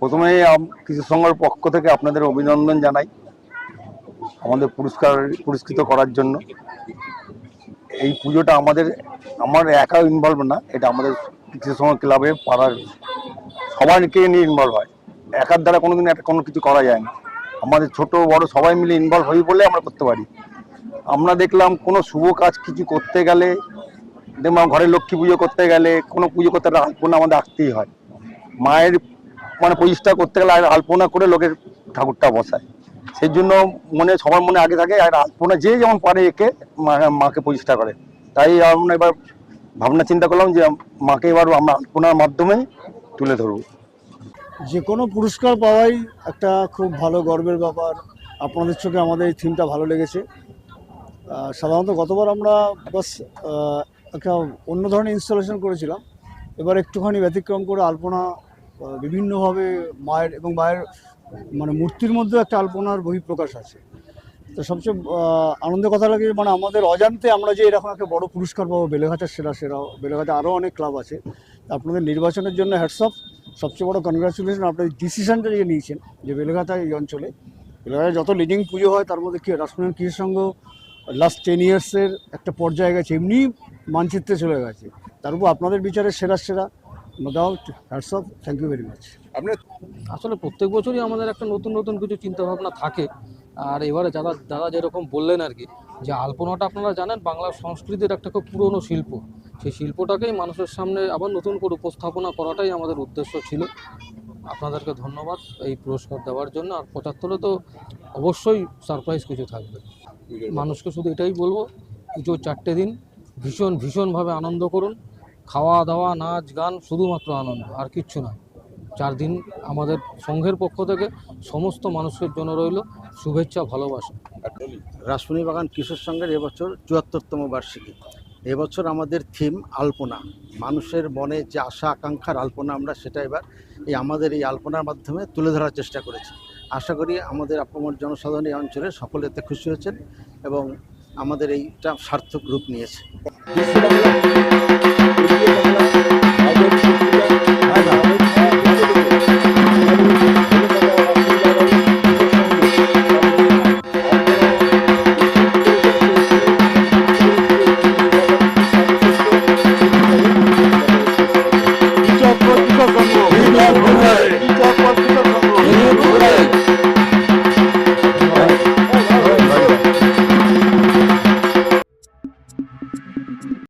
প্রথমে আম- কৃষি সংঘের পক্ষ থেকে আপনাদের অভিনন্দন জানাই আমাদের পুরস্কার পুরস্কৃত করার জন্য। এই পুজোটা আমাদের আমার একা ইনভলভ না, এটা আমাদের কৃষি সংঘ ক্লাবে পাড়ার সবাইকে নিয়ে ইনভলভ হয়। একার দ্বারা কোনোদিন একটা কোনো কিছু করা যায় না। আমাদের ছোট, বড় সবাই মিলে ইনভলভ হই বলে আমরা করতে পারি। আমরা দেখলাম কোনো শুভ কাজ কিছু করতে গেলে দেখলাম ঘরে লক্ষ্মী পুজো করতে গেলে কোনো পুজো করতে গেলে আলপনা আমাদের আঁকতেই হয়। মায়ের মানে প্রতিষ্ঠা করতে গেলে আলপনা করে লোকের ঠাকুরটা বসায়। সেই জন্য মনে, সবার মনে আগে থাকে, আর আলপনা যে যেমন পারে একে মাকে প্রতিষ্ঠা করে। তাই আমরা এবার ভাবনা চিন্তা করলাম যে মাকে এবার আমরা আলপনার মাধ্যমে তুলে ধরবো। যে কোনো পুরস্কার পাওয়াই একটা খুব ভালো গর্বের ব্যাপার। আপনাদের চোখে আমাদের এই থিমটা ভালো লেগেছে। সাধারণত গতবার আমরা বাস একটা অন্য ধরনের ইনস্টলেশন করেছিলাম। এবার একটুখানি ব্যতিক্রম করে আলপনা বিভিন্নভাবে মায়ের এবং মায়ের মানে মূর্তির মধ্যে একটা আলপনার বহিঃপ্রকাশ আছে। তো সবচেয়ে আনন্দের কথা লাগে মানে আমাদের অজান্তে আমরা যে এরকম একটা বড় পুরস্কার পাবো বেলেঘাটার সেরা সেরা, বেলেঘাটা আরও অনেক ক্লাব আছে। আপনাদের নির্বাচনের জন্য হ্যাটসঅপ সবচেয়ে বড় কনগ্রাচুলেশন আপনার ডিসিশনটা যে নিয়েছেন যে বেলেঘাটা এই অঞ্চলে বেলেঘাটায় যত লিডিং পুজো হয় তার মধ্যে কি রাসমণি কৃষি সংঘ লাস্ট টেন ইয়ার্সের একটা পর্যায়ে গেছে, এমনি মানচিত্রে চলে গেছে। তার উপর আপনাদের বিচারে সেরা সেরা। No doubt hats off thank you very much আসলে প্রত্যেক বছরই আমাদের একটা নতুন নতুন কিছু চিন্তাভাবনা থাকে। আর এবারে যারা দাদা যেরকম বললেন আর কি যে আলপনাটা আপনারা জানেন বাংলার সংস্কৃতির একটা খুব পুরনো শিল্প। সেই শিল্পটাকেই মানুষের সামনে আবার নতুন করে উপস্থাপনা করাটাই আমাদের উদ্দেশ্য ছিল। আপনাদেরকে ধন্যবাদ এই পুরস্কার দেওয়ার জন্য। আর পঁচাত্তরে তো অবশ্যই সারপ্রাইজ কিছু থাকবে। মানুষকে শুধু এটাই বলব পুজোর চারটে দিন ভীষণ ভীষণভাবে আনন্দ করুন। খাওয়া দাওয়া, নাচ, গান শুধুমাত্র আনন্দ, আর কিচ্ছু না চার দিন আমাদের সংঘের পক্ষ থেকে সমস্ত মানুষের জন্য রইল শুভেচ্ছা, ভালোবাসা। রাসমণি বাগান কিশোর সংঘের এবছর চুয়াত্তরতম বার্ষিকী। এবছর আমাদের থিম আলপনা। মানুষের মনে যে আশা, আকাঙ্ক্ষার আলপনা আমরা সেটা এবার এই আমাদের এই আলপনার মাধ্যমে তুলে ধরার চেষ্টা করেছি। আশা করি আমাদের আপনার জনসাধারণ এই অঞ্চলে সকলে এতে খুশি হয়েছেন এবং আমাদের এইটা সার্থক রূপ নিয়েছে। Thank you.